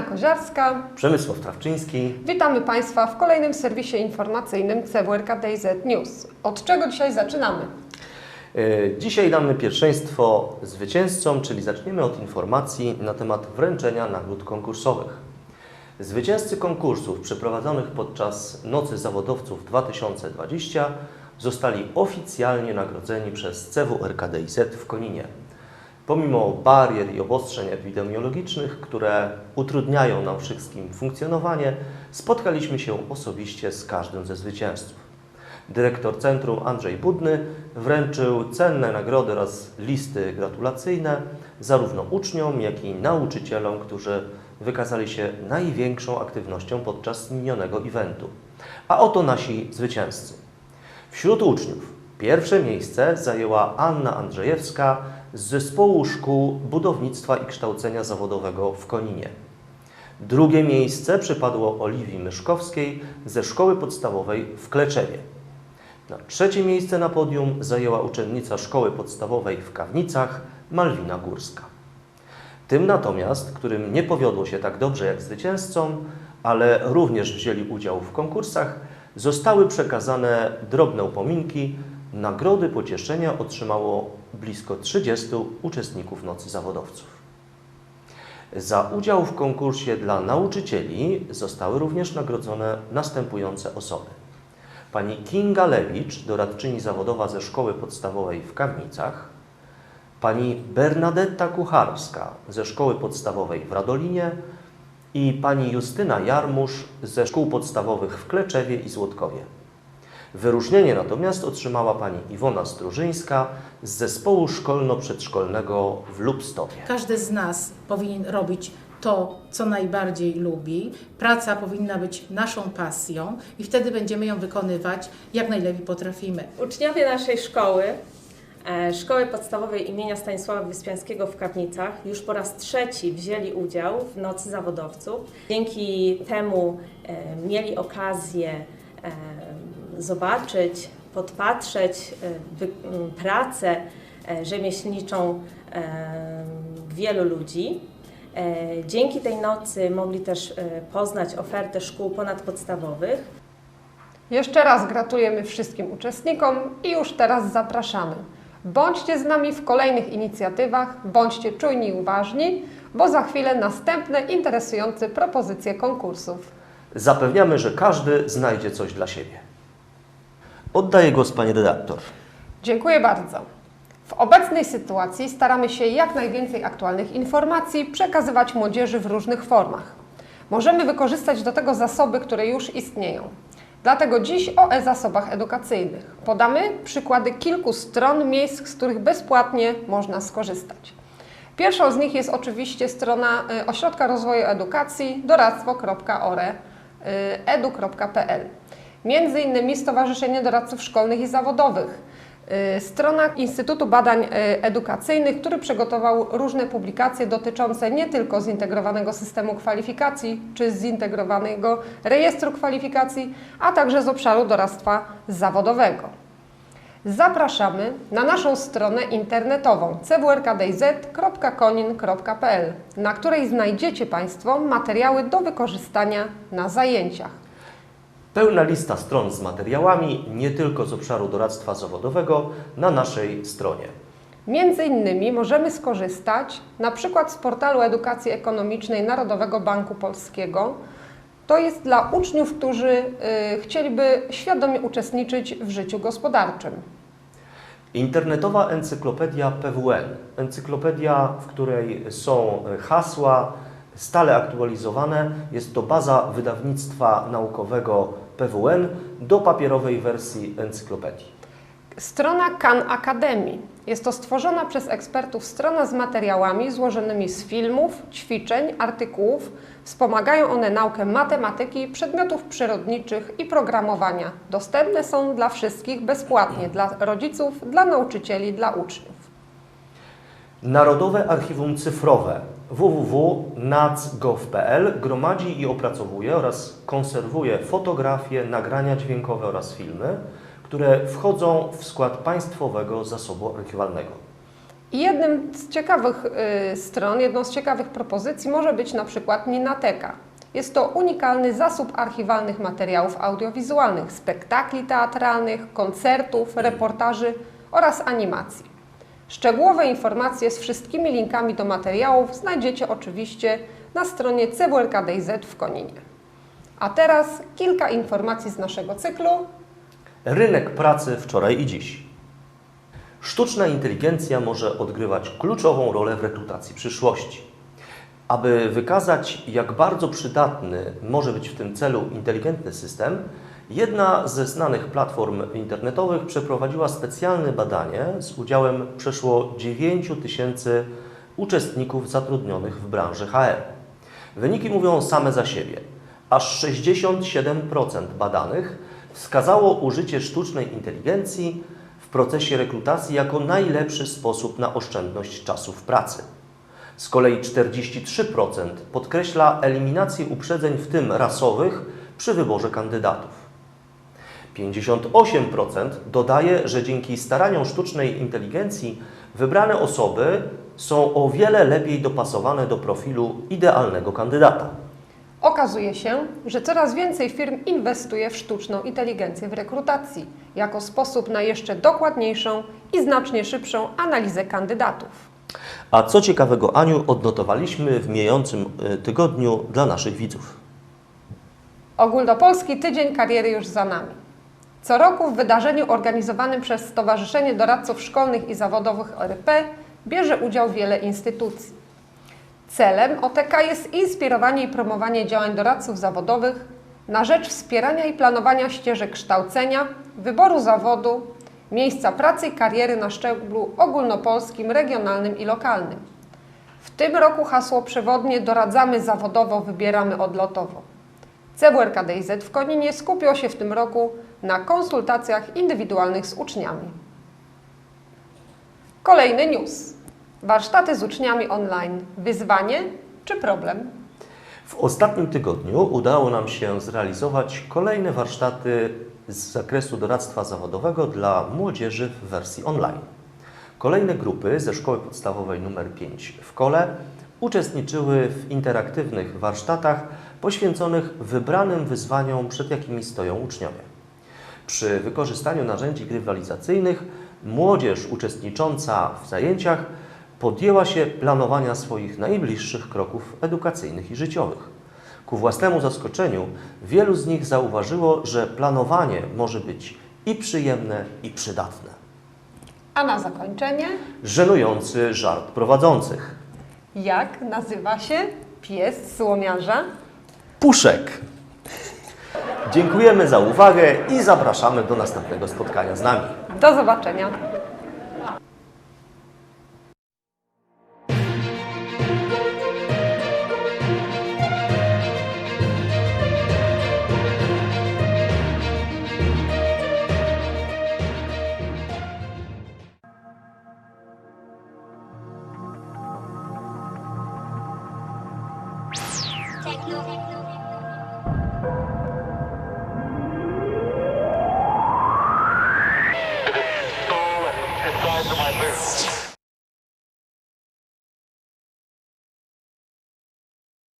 Koziarska. Przemysław Trawczyński. Witamy Państwa w kolejnym serwisie informacyjnym CWRK DayZ News. Od czego dzisiaj zaczynamy? E, Dzisiaj damy pierwszeństwo zwycięzcom, czyli zaczniemy od informacji na temat wręczenia nagród konkursowych. Zwycięzcy konkursów przeprowadzonych podczas Nocy Zawodowców 2020 zostali oficjalnie nagrodzeni przez CWRK DayZ w Koninie. Pomimo barier i obostrzeń epidemiologicznych, które utrudniają nam wszystkim funkcjonowanie, spotkaliśmy się osobiście z każdym ze zwycięzców. Dyrektor centrum Andrzej Budny wręczył cenne nagrody oraz listy gratulacyjne zarówno uczniom, jak i nauczycielom, którzy wykazali się największą aktywnością podczas minionego eventu. A oto nasi zwycięzcy. Wśród uczniów pierwsze miejsce zajęła Anna Andrzejewska z Zespołu Szkół Budownictwa i Kształcenia Zawodowego w Koninie. Drugie miejsce przypadło Oliwii Myszkowskiej ze Szkoły Podstawowej w Kleczewie. Na trzecie miejsce na podium zajęła uczennica Szkoły Podstawowej w Kawnicach Malwina Górska. Tym natomiast, którym nie powiodło się tak dobrze jak zwycięzcom, ale również wzięli udział w konkursach, zostały przekazane drobne upominki. Nagrody pocieszenia otrzymało blisko 30 uczestników Nocy Zawodowców. Za udział w konkursie dla nauczycieli zostały również nagrodzone następujące osoby. Pani Kinga Lewicz, doradczyni zawodowa ze Szkoły Podstawowej w Kawnicach, pani Bernadetta Kucharska ze Szkoły Podstawowej w Radolinie i pani Justyna Jarmusz ze Szkół Podstawowych w Kleczewie i Złotkowie. Wyróżnienie natomiast otrzymała pani Iwona Strużyńska z Zespołu Szkolno-Przedszkolnego w Lubstowie. Każdy z nas powinien robić to, co najbardziej lubi. Praca powinna być naszą pasją i wtedy będziemy ją wykonywać jak najlepiej potrafimy. Uczniowie naszej szkoły, e, Szkoły Podstawowej imienia Stanisława Wyspiańskiego w Kawnicach, już po raz trzeci wzięli udział w Nocy Zawodowców. Dzięki temu e, mieli okazję e, zobaczyć, podpatrzeć e, pracę e, rzemieślniczą e, wielu ludzi. Dzięki tej nocy mogli też poznać ofertę szkół ponadpodstawowych, Jeszcze raz gratulujemy wszystkim uczestnikom i już teraz zapraszamy. Bądźcie z nami w kolejnych inicjatywach, bądźcie czujni i uważni, bo za chwilę następne interesujące propozycje konkursów. Zapewniamy, że każdy znajdzie coś dla siebie. Oddaję głos pani redaktor. Dziękuję bardzo. W obecnej sytuacji staramy się jak najwięcej aktualnych informacji przekazywać młodzieży w różnych formach. Możemy wykorzystać do tego zasoby, które już istnieją. Dlatego dziś o e-zasobach edukacyjnych. Podamy przykłady kilku stron, miejsc, z których bezpłatnie można skorzystać. Pierwszą z nich jest oczywiście strona y, Ośrodka Rozwoju Edukacji doradztwo.ore.edu.pl. Między innymi Stowarzyszenie Doradców Szkolnych i Zawodowych, Y, Strona Instytutu Badań y, Edukacyjnych, który przygotował różne publikacje dotyczące nie tylko zintegrowanego systemu kwalifikacji czy zintegrowanego rejestru kwalifikacji, a także z obszaru doradztwa zawodowego. Zapraszamy na naszą stronę internetową cwrkdz.konin.pl, na której znajdziecie Państwo materiały do wykorzystania na zajęciach. Pełna lista stron z materiałami, nie tylko z obszaru doradztwa zawodowego, na naszej stronie. Między innymi możemy skorzystać na przykład z portalu edukacji ekonomicznej Narodowego Banku Polskiego. To jest dla uczniów, którzy y, chcieliby świadomie uczestniczyć w życiu gospodarczym. Internetowa encyklopedia PWN. Encyklopedia, w której są hasła stale aktualizowane. Jest to baza wydawnictwa naukowego PWN do papierowej wersji encyklopedii. Strona Khan Academy. Jest to stworzona przez ekspertów strona z materiałami złożonymi z filmów, ćwiczeń, artykułów. Wspomagają one naukę matematyki, przedmiotów przyrodniczych i programowania. Dostępne są dla wszystkich bezpłatnie, dla rodziców, dla nauczycieli, dla uczniów. Narodowe Archiwum Cyfrowe www.nac.gov.pl gromadzi i opracowuje oraz konserwuje fotografie, nagrania dźwiękowe oraz filmy, które wchodzą w skład Państwowego Zasobu Archiwalnego. Jednym z ciekawych y, stron, jedną z ciekawych propozycji może być na przykład Ninateka. Jest to unikalny zasób archiwalnych materiałów audiowizualnych, spektakli teatralnych, koncertów, reportaży oraz animacji. Szczegółowe informacje z wszystkimi linkami do materiałów znajdziecie oczywiście na stronie CWRK DayZ w Koninie. A teraz kilka informacji z naszego cyklu. Rynek pracy wczoraj i dziś. Sztuczna inteligencja może odgrywać kluczową rolę w rekrutacji przyszłości. Aby wykazać, jak bardzo przydatny może być w tym celu inteligentny system, jedna ze znanych platform internetowych przeprowadziła specjalne badanie z udziałem przeszło 9 tysięcy uczestników zatrudnionych w branży HR. Wyniki mówią same za siebie. Aż 67% badanych wskazało użycie sztucznej inteligencji w procesie rekrutacji jako najlepszy sposób na oszczędność czasu w pracy. Z kolei 43% podkreśla eliminację uprzedzeń, w tym rasowych, przy wyborze kandydatów. 58% dodaje, że dzięki staraniom sztucznej inteligencji wybrane osoby są o wiele lepiej dopasowane do profilu idealnego kandydata. Okazuje się, że coraz więcej firm inwestuje w sztuczną inteligencję w rekrutacji jako sposób na jeszcze dokładniejszą i znacznie szybszą analizę kandydatów. A co ciekawego, Aniu, odnotowaliśmy w mijającym y, tygodniu dla naszych widzów? Ogólnopolski Tydzień Kariery już za nami. Co roku w wydarzeniu organizowanym przez Stowarzyszenie Doradców Szkolnych i Zawodowych ORP bierze udział wiele instytucji. Celem OTK jest inspirowanie i promowanie działań doradców zawodowych na rzecz wspierania i planowania ścieżek kształcenia, wyboru zawodu, miejsca pracy i kariery na szczeblu ogólnopolskim, regionalnym i lokalnym. W tym roku hasło przewodnie doradzamy zawodowo, wybieramy odlotowo. CWRK DayZ w Koninie skupiło się w tym roku na konsultacjach indywidualnych z uczniami. Kolejny news. Warsztaty z uczniami online. Wyzwanie czy problem? W ostatnim tygodniu udało nam się zrealizować kolejne warsztaty z zakresu doradztwa zawodowego dla młodzieży w wersji online. Kolejne grupy ze szkoły podstawowej nr 5 w Kole uczestniczyły w interaktywnych warsztatach poświęconych wybranym wyzwaniom, przed jakimi stoją uczniowie. Przy wykorzystaniu narzędzi grywalizacyjnych młodzież uczestnicząca w zajęciach podjęła się planowania swoich najbliższych kroków edukacyjnych i życiowych. Ku własnemu zaskoczeniu wielu z nich zauważyło, że planowanie może być i przyjemne, i przydatne. A na zakończenie, Żenujący żart prowadzących. jak nazywa się pies słomiarza? Puszek. Dziękujemy za uwagę i zapraszamy do następnego spotkania z nami. Do zobaczenia. Techno.